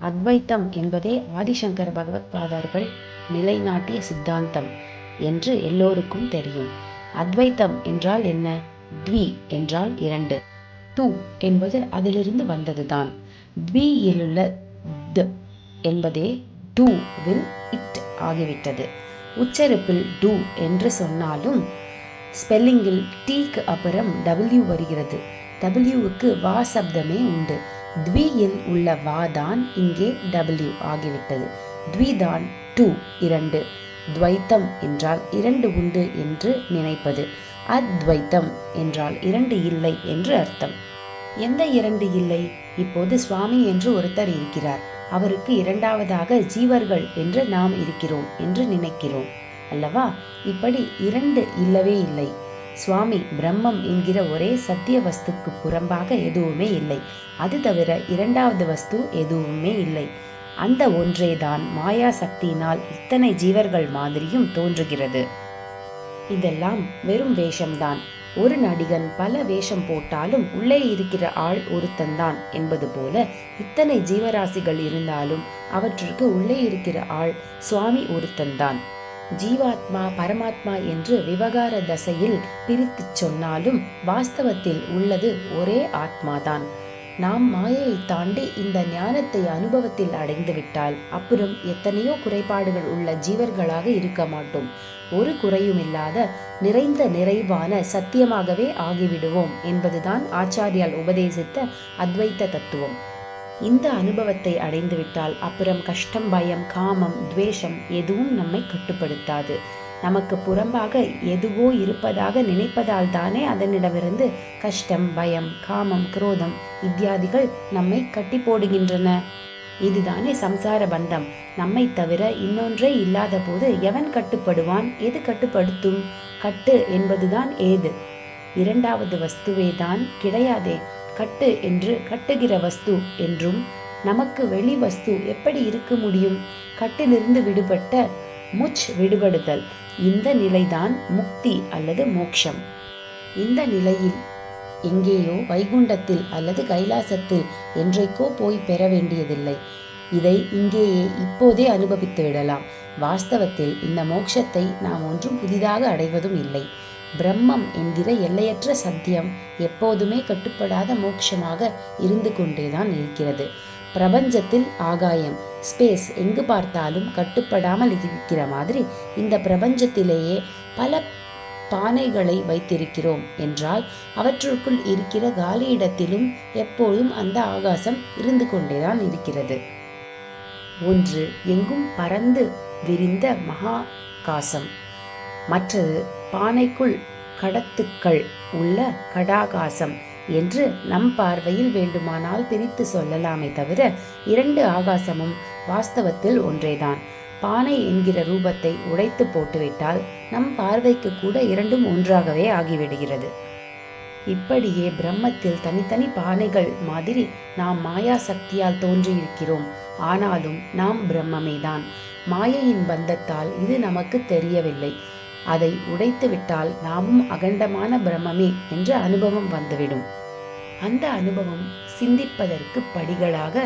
அத்வைத்தம் என்பதே ஆதிசங்கர பகவத்பாதர்கள் நிலைநாட்டிய சித்தாந்தம் என்று எல்லோருக்கும் தெரியும். அத்வைத்தம் என்றால் என்ன? த்வி என்றால் இரண்டு. து என்பது அதிலிருந்து வந்ததுதான். த்வியிலுள்ள த் என்பதே டூ வில் இட் ஆகிவிட்டது. உச்சரிப்பில் டூ என்று சொன்னாலும் ஸ்பெல்லிங்கில் டீக்கு அப்புறம் டபிள்யூ வருகிறது. டபிள்யூவுக்கு வா சப்தமே உண்டு. த்வியில் உள்ள வா தான் இங்கே டபிள்யூ ஆகிவிட்டது. த்விதான் டூ இரண்டு. துவைத்தம் என்றால் இரண்டு உண்டு என்று நினைப்பது. அத்வைத்தம் என்றால் இரண்டு இல்லை என்று அர்த்தம். எந்த இரண்டு இல்லை? இப்போது சுவாமி என்று ஒருத்தர் இருக்கிறார். அவருக்கு இரண்டாவதாக ஜீவர்கள் என்று நாம் இருக்கிறோம் என்று நினைக்கிறோம். அல்லவா? இப்படி இரண்டு இல்லவே இல்லை. சுவாமி பிரம்மம் என்கிற ஒரே சத்திய வஸ்துக்கு புறம்பாக எதுவுமே இல்லை. அது தவிர இரண்டாவது வஸ்து எதுவுமே இல்லை. அந்த ஒன்றேதான் மாயா சக்தியினால் இத்தனை ஜீவர்கள் மாதிரியும் தோன்றுகிறது. இதெல்லாம் வெறும் வேஷம்தான். ஒரு நடிகன் பல வேஷம் போட்டாலும் உள்ளே இருக்கிற ஆள் ஒருத்தன்தான் என்பது போல இத்தனை ஜீவராசிகள் இருந்தாலும் அவற்றிற்கு உள்ளே இருக்கிற ஆள் சுவாமி ஒருத்தன்தான். ஜீவாத்மா பரமாத்மா என்று விவகார தசையில் பிரித்துச் சொன்னாலும் வாஸ்தவத்தில் உள்ளது ஒரே ஆத்மாதான். நாம் மாயையை தாண்டி இந்த ஞானத்தை அனுபவத்தில் அடைந்துவிட்டால் அப்புறம் எத்தனையோ குறைபாடுகள் உள்ள ஜீவர்களாக இருக்க மாட்டோம். ஒரு குறையும் இல்லாத நிறைந்த நிறைவான சத்தியமாகவே ஆகிவிடுவோம் என்பதுதான் ஆச்சாரியால் உபதேசித்த அத்வைத்த தத்துவம். இந்த அனுபவத்தை அடைந்துவிட்டால் அப்புறம் கஷ்டம் பயம் காமம் துவேஷம் எதுவும் நம்மை கட்டுப்படுத்தாது. நமக்கு புறம்பாக எதுவோ இருப்பதாக நினைப்பதால் தானே அதனிடமிருந்து கஷ்டம் பயம் காமம் குரோதம் இத்தியாதிகள் நம்மை கட்டி போடுகின்றன. இதுதானே சம்சார பந்தம். நம்மை தவிர இன்னொன்றே இல்லாத போது எவன் கட்டுப்படுவான்? எது கட்டுப்படுத்தும்? கட்டு என்பதுதான் ஏது? இரண்டாவது வஸ்துவே தான் கிடையாதே. கட்டு என்று கட்டுகிற வஸ்து என்றும் நமக்கு வெளி வஸ்து எப்படி இருக்க முடியும்? கட்டிலிருந்து விடுபட்ட முச் விடுபடுதல். இந்த நிலைதான் முக்தி அல்லது மோக்ஷம். இந்த நிலையில் எங்கேயோ வைகுண்டத்தில் அல்லது கைலாசத்தில் என்றைக்கோ போய் பெற வேண்டியதில்லை. இதை இங்கேயே இப்போதே அனுபவித்து விடலாம் வாஸ்தவத்தில் இந்த மோட்சத்தை நாம் ஒன்றும் புதிதாக அடைவதும் இல்லை. பிரம்மம் என்கிற எல்லையற்ற சத்தியம் எப்போதுமே கட்டுப்படாத மோட்சமாக இருந்து கொண்டேதான் இருக்கிறது. பிரபஞ்சத்தில் ஆகாயம் ஸ்பேஸ் எங்கு பார்த்தாலும் கட்டுப்படாமல் இருக்கிற மாதிரி இந்த பிரபஞ்சத்திலேயே பல பானைகளை வைத்திருக்கிறோம் என்றால் அவற்றுக்குள் இருக்கிற காலியிடத்திலும் எப்போதும் அந்த ஆகாசம் இருந்து கொண்டேதான் இருக்கிறது. ஒன்று எங்கும் பறந்து விரிந்த மகாகாசம். மற்றது பானைக்குள் கடத்துக்கள் உள்ள கடாகாசம் என்று நம் பார்வையில் வேண்டுமானால் பிரித்து சொல்லலாமே தவிர இரண்டு ஆகாசமும் வாஸ்தவத்தில் ஒன்றேதான். பானை என்கிற ரூபத்தை உடைத்து போட்டுவிட்டால் நம் பார்வைக்கு கூட இரண்டும் ஒன்றாகவே ஆகிவிடுகிறது. இப்படியே பிரம்மத்தில் தனித்தனி பானைகள் மாதிரி நாம் மாயா சக்தியால் தோன்றியிருக்கிறோம். ஆனாலும் நாம் பிரம்மமேதான். மாயையின் பந்தத்தால் இது நமக்கு தெரியவில்லை. அதை உடைத்துவிட்டால் நாமும் அகண்டமான பிரம்மமே என்ற அனுபவம் வந்துவிடும். அந்த அனுபவம் சிந்திப்பதற்கு படிகளாக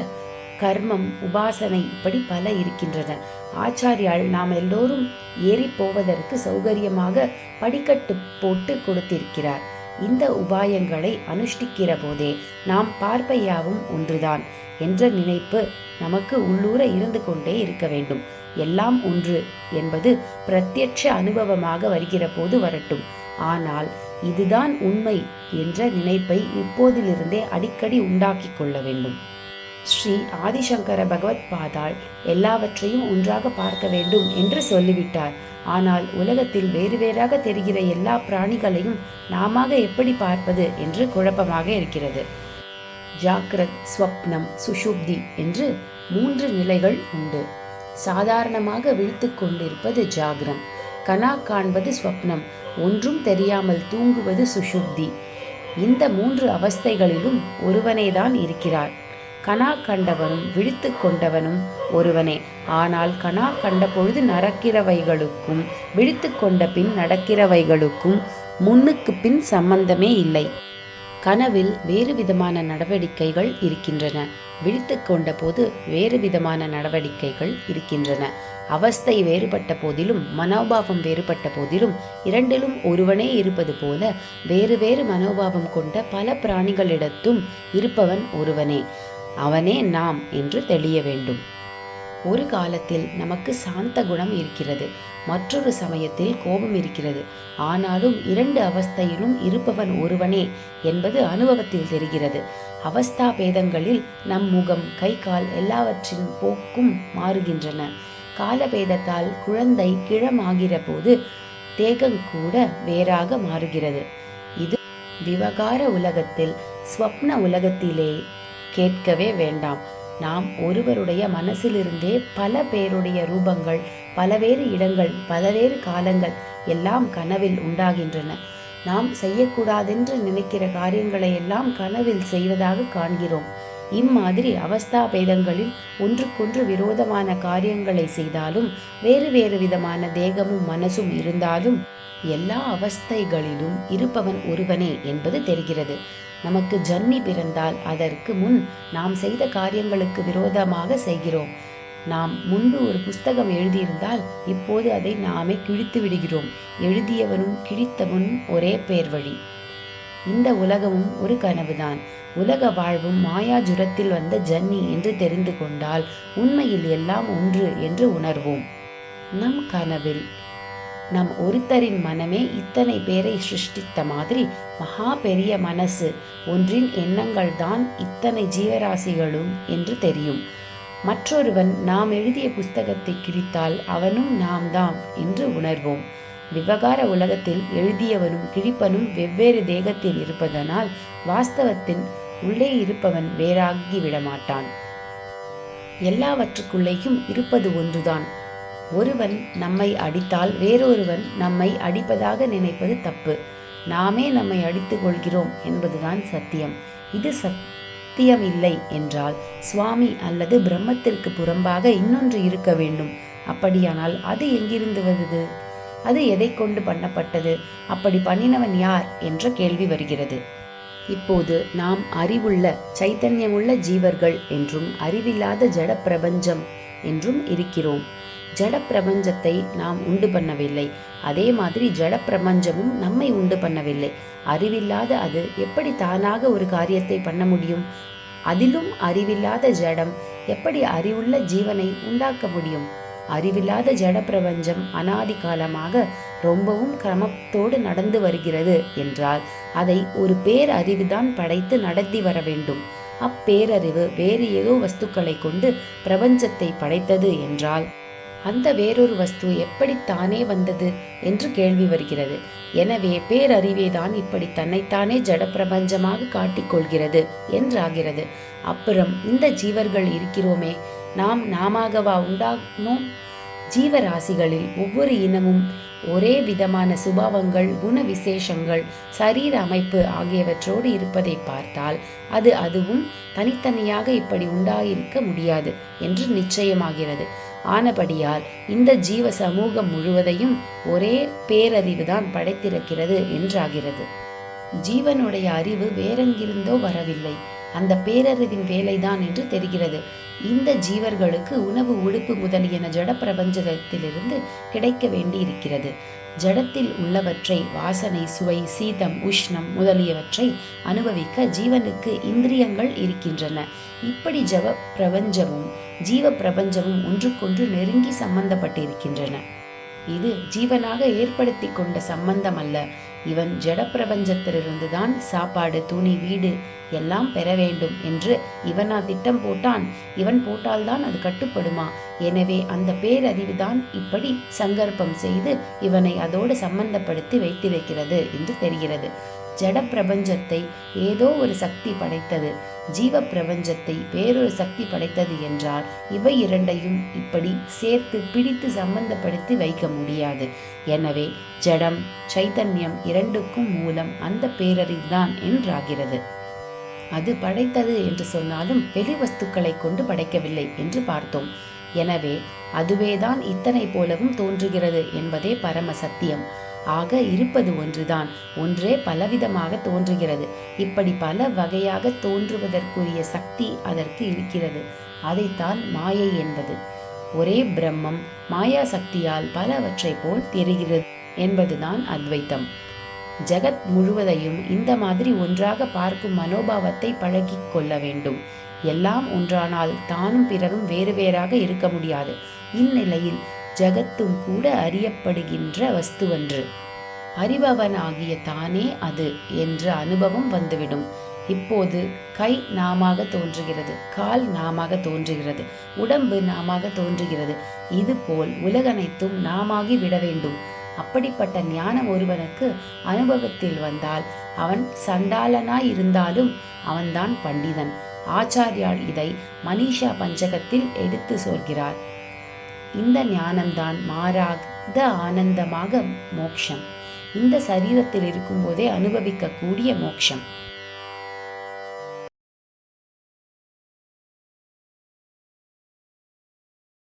கர்மம் உபாசனை இப்படி பல இருக்கின்றன. ஆச்சாரியால் நாம் எல்லோரும் ஏறி போவதற்கு சௌகரியமாக படிக்கட்டு போட்டு கொடுத்திருக்கிறார். இந்த உபாயங்களை அனுஷ்டிக்கிற போதே நாம் பார்ப்பையாவும் ஒன்றுதான் என்ற நினைப்பு நமக்கு உள்ளூர இருந்து கொண்டே இருக்க வேண்டும். எல்லாம் ஒன்று என்பது பிரத்யட்ச அனுபவமாக வருகிற போது வரட்டும். ஆனால் இதுதான் உண்மை என்ற நினைப்பை இப்போதிலிருந்தே அடிக்கடி உண்டாக்கிக் கொள்ள வேண்டும். ஸ்ரீ ஆதிசங்கர பகவத் பாதாள் எல்லாவற்றையும் ஒன்றாக பார்க்க வேண்டும் என்று சொல்லிவிட்டார். ஆனால் உலகத்தில் வேறு வேறாக தெரிகிற எல்லா பிராணிகளையும் நாம எப்படி பார்ப்பது என்று குழப்பமாக இருக்கிறது. ஜாக்ரத் ஸ்வப்னம் சுஷுப்தி என்று மூன்று நிலைகள் உண்டு. சாதாரணமாக விழித்து கொண்டிருப்பது ஜாகிரம். கனா காண்பது ஸ்வப்னம் ஒன்றும் தெரியாமல் தூங்குவது சுஷுப்தி. இந்த மூன்று அவஸ்தைகளிலும் ஒருவனேதான் இருக்கிறார். கனா கண்டவனும் விழித்து கொண்டவனும் ஒருவனே. ஆனால் கனா கண்டபொழுது நடக்கிறவைகளுக்கும் விழித்து கொண்ட பின் நடக்கிறவைகளுக்கும் முன்னுக்கு பின் சம்பந்தமே இல்லை. கனவில் வேறு விதமான நடவடிக்கைகள் இருக்கின்றன. விழித்து கொண்ட போது வேறு விதமான நடவடிக்கைகள் இருக்கின்றன. அவஸ்தை வேறுபட்ட போதிலும் மனோபாவம் வேறுபட்ட போதிலும் இரண்டிலும் ஒருவனே இருப்பது போல வேறு வேறு மனோபாவம் கொண்ட பல பிராணிகளிடத்தும் இருப்பவன் ஒருவனே. அவனே நாம் என்று தெளிய வேண்டும். ஒரு காலத்தில் நமக்கு சாந்த குணம் இருக்கிறது. மற்றொரு சமயத்தில் கோபம் இருக்கிறது. ஆனாலும் இரண்டு அவஸ்தையிலும் இருப்பவன் ஒருவனே என்பது அனுபவத்தில் தெரிகிறது. அவஸ்தா பேதங்களில் நம் முகம் கை கால் எல்லாவற்றின் போக்கும் மாறுகின்றன. காலபேதத்தால் குழந்தை கிழமாகிற போது தேகம் கூட வேறாக மாறுகிறது. இது விவகார உலகத்தில் ஸ்வப்ன உலகத்திலே கேட்கவே வேண்டாம். நாம் ஒருவருடைய மனசிலிருந்தே பல பேருடைய ரூபங்கள் பலவேறு இடங்கள் பலவேறு காலங்கள் எல்லாம் கனவில் உண்டாகின்றன. நாம் செய்யக்கூடாதென்று நினைக்கிற காரியங்களை எல்லாம் கனவில் செய்வதாக காண்கிறோம். இம்மாதிரி அவஸ்தா பேதங்களில் ஒன்றுக்கொன்று விரோதமான காரியங்களை செய்தாலும் வேறு வேறு விதமான தேகமும் மனசும் இருந்தாலும் எல்லா அவஸ்தைகளிலும் இருப்பவன் ஒருவனே என்பது தெரிகிறது. நமக்கு ஜன்னி பிறந்தால் அதற்கு முன் நாம் செய்த காரியங்களுக்கு விரோதமாக செய்கிறோம். நாம் முன்பு ஒரு புஸ்தகம் எழுதியிருந்தால் இப்போது அதை நாமே கிழித்து விடுகிறோம். எழுதியவனும் கிழித்தவனும் ஒரே பேர் வழி. இந்த உலகமும் ஒரு கனவுதான். உலக வாழ்வும் மாயாஜுரத்தில் வந்த ஜன்னி என்று தெரிந்து கொண்டால் உண்மையில் எல்லாம் ஒன்று என்று உணர்வோம். நம் கனவில் நம் ஒருத்தரின் மனமே இத்தனை பேரை சிருஷ்டித்த மாதிரி மகா பெரிய மனசு. ஒன்றின் எண்ணங்கள் தான் இத்தனை ஜீவராசிகளும் என்று தெரியும். மற்றொருவன் நாம் எழுதிய புஸ்தகத்தை கிழித்தால் அவனும் நாம் தாம் என்று உணர்வோம். விவகார உலகத்தில் எழுதியவனும் கிழிப்பனும் வெவ்வேறு தேகத்தில் இருப்பதனால் வாஸ்தவத்தின் உள்ளே இருப்பவன் வேறாகி விடமாட்டான். எல்லாவற்றுக்குள்ளேயும் இருப்பது ஒன்றுதான். ஒருவன் நம்மை அடித்தால் வேறொருவன் நம்மை அடிப்பதாக நினைப்பது தப்பு. நாமே நம்மை அடித்து கொள்கிறோம் என்பதுதான் சத்தியம். இது சத்தியம் இல்லை என்றால் சுவாமி அல்லது பிரம்மத்திற்கு புறம்பாக இன்னொன்று இருக்க வேண்டும். அப்படியானால் அது எங்கிருந்து வருது அது எதை கொண்டு பண்ணப்பட்டது? அப்படி பண்ணினவன் யார்? என்ற கேள்வி வருகிறது. இப்போது நாம் அறிவுள்ள சைத்தன்யமுள்ள ஜீவர்கள் என்றும் அறிவில்லாத ஜட பிரபஞ்சம் என்றும் இருக்கிறோம். ஜட பிரபஞ்சத்தை நாம் உண்டு பண்ணவில்லை. அதே மாதிரி ஜட பிரபஞ்சமும் நம்மை உண்டு பண்ணவில்லை. அறிவில்லாத அது எப்படி தானாக ஒரு காரியத்தை பண்ண முடியும்? அதிலும் அறிவில்லாத ஜடம் எப்படி அறிவுள்ள ஜீவனை உண்டாக்க முடியும்? அறிவில்லாத ஜட பிரபஞ்சம் அனாதி காலமாக ரொம்பவும் கிரமத்தோடு நடந்து வருகிறது என்றால் அதை ஒரு பேரறிவுதான் படைத்து நடத்தி வர வேண்டும். அப்பேரறிவு வேறு ஏதோ வஸ்துக்களை கொண்டு பிரபஞ்சத்தை படைத்தது என்றால் அந்த வேறொரு வஸ்து எப்படி தானே வந்தது என்று கேள்வி வருகிறது. எனவே பேரறிவேதான் இப்படி தன்னைத்தானே ஜட பிரபஞ்சமாக காட்டிக்கொள்கிறது என்றாகிறது. அப்புறம் இந்த ஜீவர்கள் இருக்கிறோமே நாம் நாமாகவா உண்டானோம் ஜீவராசிகளில் ஒவ்வொரு இனமும் ஒரே விதமான சுபாவங்கள் குண விசேஷங்கள் சரீர அமைப்பு ஆகியவற்றோடு இருப்பதை பார்த்தால் அது அதுவும் தனித்தனியாக இப்படி உண்டாயிருக்க முடியாது என்று நிச்சயமாகிறது. ஆனபடியால் இந்த ஜீவ சமூகம் முழுவதையும் ஒரே பேரறிவு தான் படைத்திருக்கிறது என்றாகிறது. ஜீவனுடைய அறிவு வேறெங்கிருந்தோ வரவில்லை. அந்த பேரறிவின் வேலைதான் என்று தெரிகிறது. இந்த ஜீவர்களுக்கு உணவு உடுப்பு முதலியன ஜட பிரபஞ்சத்திலிருந்து கிடைக்க வேண்டியிருக்கிறது. ஜடத்தில் உள்ளவற்றை வாசனை சுவை சீதம் உஷ்ணம் முதலியவற்றை அனுபவிக்க ஜீவனுக்கு இந்திரியங்கள் இருக்கின்றன. இப்படி ஜவ பிரபஞ்சமும் ஜீவ பிரபஞ்சமும் ஒன்றுக்கொன்று நெருங்கி சம்பந்தப்பட்டிருக்கின்றன. இது ஜீவனாக ஏற்படுத்தி கொண்ட சம்பந்தம் அல்ல இவன் ஜட பிரபஞ்சத்திலிருந்து தான் சாப்பாடு துணி வீடு எல்லாம் பெற வேண்டும் என்று இவனா திட்டம் போட்டான். இவன் போட்டால்தான் அது கட்டுப்படுமா? எனவே அந்த பேரறிவு தான் இப்படி சங்கற்பம் செய்து இவனை அதோடு சம்பந்தப்படுத்தி வைத்திருக்கிறது என்று தெரிகிறது. ஜட பிரபஞ்சத்தை ஏதோ ஒரு சக்தி படைத்தது. ஜீவ பிரபஞ்சத்தை வேறொரு சக்தி படைத்தது என்றால் இவை இரண்டையும் இப்படி சேர்த்து பிடித்து சம்பந்தப்படுத்தி வைக்க முடியாது. எனவே ஜடம் சைத்தன்யம் இரண்டுக்கும் மூலம் அந்த பேரறிவுதான் என்றாகிறது. அது படைத்தது என்று சொன்னாலும் வெளி வஸ்துக்களை கொண்டு படைக்கவில்லை என்று பார்த்தோம். எனவே அதுவேதான் இத்தனை போலவும் தோன்றுகிறது என்பதே பரம சத்தியம். ஆக இருப்பது ஒன்றுதான். ஒன்றே பலவிதமாக தோன்றுகிறது. இப்படி பல வகையாக தோன்றுவதற்குரிய சக்தி அதற்கு இருக்கிறது. அதைத்தான் மாயை என்பது. ஒரே பிரம்மம் மாயா சக்தியால் பலவற்றை போல் தெரிகிறது என்பதுதான் அத்வைத்தம். ஜெகத் முழுவதையும் இந்த மாதிரி ஒன்றாக பார்க்கும் மனோபாவத்தை பழகிக் கொள்ள வேண்டும். எல்லாம் ஒன்றானால் தானும் பிறரும் வேறு வேறாக இருக்க முடியாது. இந்நிலையில் ஜகத்தும் கூட அறியப்படுகின்ற வஸ்துவன்று. அறிபவனாகிய தானே அது என்ற அனுபவம் வந்துவிடும். இப்போது கை நாமாக தோன்றுகிறது கால் நாமாக தோன்றுகிறது உடம்பு நாமாக தோன்றுகிறது. இதுபோல் உலகனைத்தும் நாமாகி விட வேண்டும். அப்படிப்பட்ட ஞானம் ஒருவனுக்கு அனுபவத்தில் வந்தால் அவன் சண்டாளனாய் இருந்தாலும் அவன்தான் பண்டிதன். ஆச்சாரியால் இதை மனிஷா பஞ்சகத்தில் எடுத்து சொல்கிறார். இந்த ஞானம்தான் மாறாத ஆனந்தமாக மோக்ஷம். இந்த சரீரத்தில் இருக்கும்போதே அனுபவிக்கக்கூடிய மோக்ஷம்.